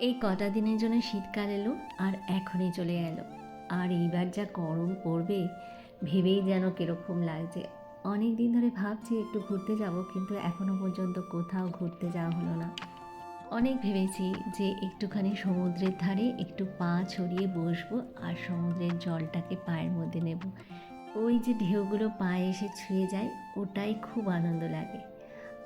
এই কটা দিনের জন্য শীতকাল এলো আর এখনই চলে গেল আর এইবার যা গরম পড়বে, ভেবেই যেন কীরকম লাগছে। অনেক দিন ধরে ভাবছি একটু ঘুরতে যাব, কিন্তু এখনও পর্যন্ত কোথাও ঘুরতে যাওয়া হলো না। অনেক ভেবেছি যে একটুখানি সমুদ্রের ধারে একটু পা ছড়িয়ে বসবো আর সমুদ্রের জলটাকে পায়ের মধ্যে নেব। ওই যে ঢেউগুলো পায়ে এসে ছুঁয়ে যায়, ওটাই খুব আনন্দ লাগে।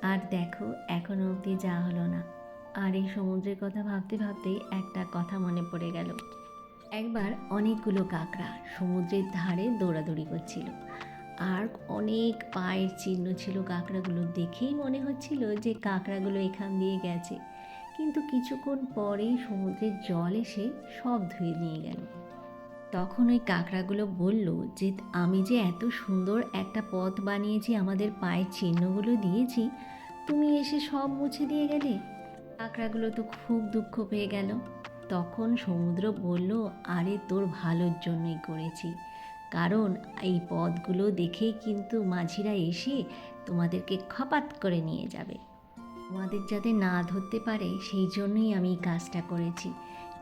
আর দেখো এখনও অবধি যাওয়া হলো না। আর এই সমুদ্রের কথা ভাবতে ভাবতেই একটা কথা মনে পড়ে গেল। একবার অনেকগুলো কাঁকড়া সমুদ্রের ধারে দৌড়াদৌড়ি করছিল। আর অনেক পায়ের চিহ্ন ছিল কাঁকড়াগুলো দেখেই মনে হচ্ছিল যে কাঁকড়াগুলো এখান দিয়ে গেছে। কিন্তু কিছুক্ষণ পরেই সমুদ্রের জল এসে সব ধুয়ে নিয়ে গেল। তখন ওই কাঁকড়াগুলো বলল যে, আমি যে এত সুন্দর একটা পথ বানিয়েছি, আমাদের পায়ের চিহ্নগুলো দিয়েছি, তুমি এসে সব মুছে দিয়ে গেলে? কাঁকড়াগুলো তো খুব দুঃখ পেয়ে গেল। তখন সমুদ্র বলল, আরে, তোর ভালোর জন্যই করেছি। কারণ এই পথগুলো দেখেই কিন্তু মাঝিরা এসে তোমাদেরকে খপাত করে নিয়ে যাবে। তোমাদের যাতে না ধরতে পারে, সেই জন্যই আমি কাজটা করেছি।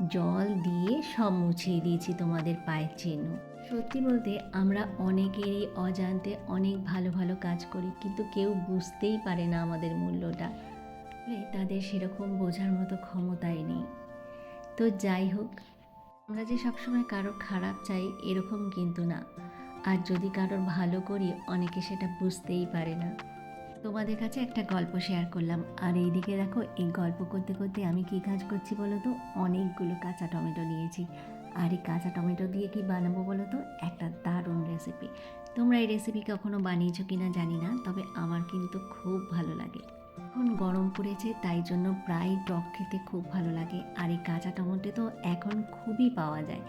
জল দিয়ে সব মুছিয়ে দিয়েছি তোমাদের পায়ের চিহ্ন। সত্যি বলতে, আমরা অনেকেরই অজান্তে অনেক ভালো ভালো কাজ করি, কিন্তু কেউ বুঝতেই পারে না আমাদের মূল্যটা। ফলে তাদের সেরকম বোঝার মতো ক্ষমতাই নেই। তো যাই হোক, আমরা যে সবসময় কারোর খারাপ চাই এরকম কিন্তু না। আর যদি কারোর ভালো করি, অনেকে সেটা বুঝতেই পারে না। তোমাদের কাছে একটা গল্প শেয়ার করলাম। আর এইদিকে দেখো, এই গল্প করতে করতে আমি কী কাজ করছি বলো তো? অনেকগুলো কাঁচা টমেটো নিয়েছি। আর এই কাঁচা টমেটো দিয়ে কি বানাবো বলো তো? একটা দারুণ রেসিপি তোমরা এই রেসিপি কখনো বানিয়েছো কি না জানি না, তবে আমার কিন্তু খুব ভালো লাগে। এখন গরম পড়েছে, তাই জন্য প্রায় টক খেতে খুব ভালো লাগে। আর এই কাঁচা টমেটো তো এখন খুবই পাওয়া যায়।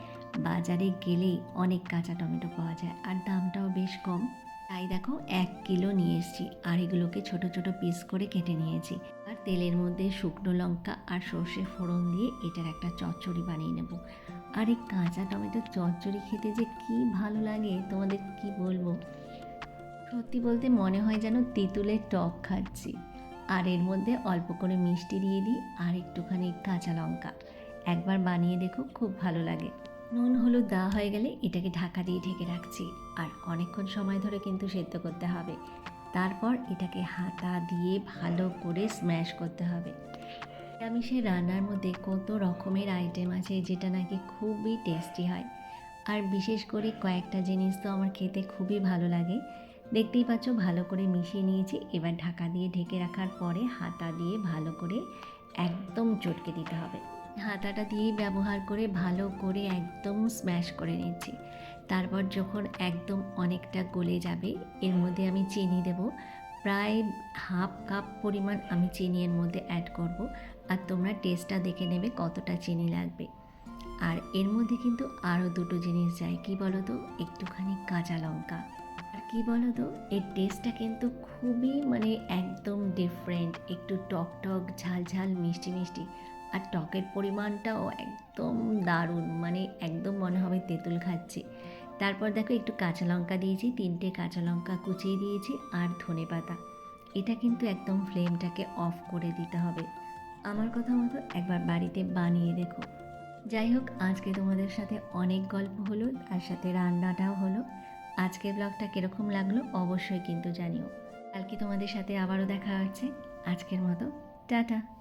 বাজারে গেলেই অনেক কাঁচা টমেটো পাওয়া যায়, আর দামটাও বেশ কম। তাই দেখো, এক কিলো নিয়ে এসেছি, আর এগুলোকে ছোট ছোট পিস করে কেটে নিয়েছি। আর তেলের মধ্যে শুকনো লঙ্কা আর সর্ষে ফোড়ন দিয়ে এটার একটা চচ্চড়ি বানিয়ে নেব। আর এই কাঁচা টমেটোর চচ্চড়ি খেতে যে কি ভালো লাগে, তোমাদের কি বলব? সত্যি বলতে মনে হয় যেন তেঁতুলের টক খাচ্ছি। আর এর মধ্যে অল্প করে মিষ্টি দিয়ে দিই আর একটুখানি কাঁচা লঙ্কা। একবার বানিয়ে দেখো, খুব ভালো লাগে। নুন, হলুদ দেওয়া হয়ে গেলে এটাকে ঢাকা দিয়ে ঢেকে রাখছি আর অনেকক্ষণ সময় ধরে কিন্তু সেদ্ধ করতে হবে। তারপর এটাকে হাতা দিয়ে ভালো করে স্ম্যাশ করতে হবে। নিরামিষের রান্নার মধ্যে কত রকমের আইটেম আছে যেটা নাকি খুবই টেস্টি হয়। আর বিশেষ করে কয়েকটা জিনিস তো আমার খেতে খুবই ভালো লাগে। দেখতেই পাচ্ছ, ভালো করে মিশিয়ে নিয়েছি। এবার ঢাকা দিয়ে ঢেকে রাখার পরে হাতা দিয়ে ভালো করে একদম চটকে দিতে হবে। হাতাটা দিয়ে ব্যবহার করে ভালো করে একদম স্ম্যাশ করে নিচ্ছি। তারপর যখন একদম অনেকটা গলে যাবে, এর মধ্যে আমি চিনি দেব। প্রায় হাফ কাপ পরিমাণ আমি চিনি এর মধ্যে অ্যাড করব আর তোমরা টেস্টটা দেখে নেবে কতটা চিনি লাগবে। আর এর মধ্যে কিন্তু আরও দুটো জিনিস যায়, কি বলো তো একটুখানি কাঁচা লঙ্কা। কি বলো তো এর টেস্টটা কিন্তু খুবই মানে একদম ডিফারেন্ট একটু টক টক, ঝাল ঝাল, মিষ্টি মিষ্টি। আর টকের পরিমাণটাও একদম দারুণ। মানে একদম মনে হবে তেঁতুল খাচ্ছি। তারপর দেখো একটু কাঁচা লঙ্কা দিয়েছি, তিনটে কাঁচা লঙ্কা কুচিয়ে দিয়েছি আর ধনে পাতা। এটা কিন্তু একদম ফ্লেমটাকে অফ করে দিতে হবে। আমার কথা মতো একবার বাড়িতে বানিয়ে দেখো। যাই হোক, আজকে তোমাদের সাথে অনেক গল্প হলো, তার সাথে রান্নাটাও হলো। আজকের ব্লগটা কীরকম লাগল অবশ্যই কিন্তু জানিও। কালকে তোমাদের সাথে আবারও দেখা হচ্ছে। আজকের মতো, টাটা।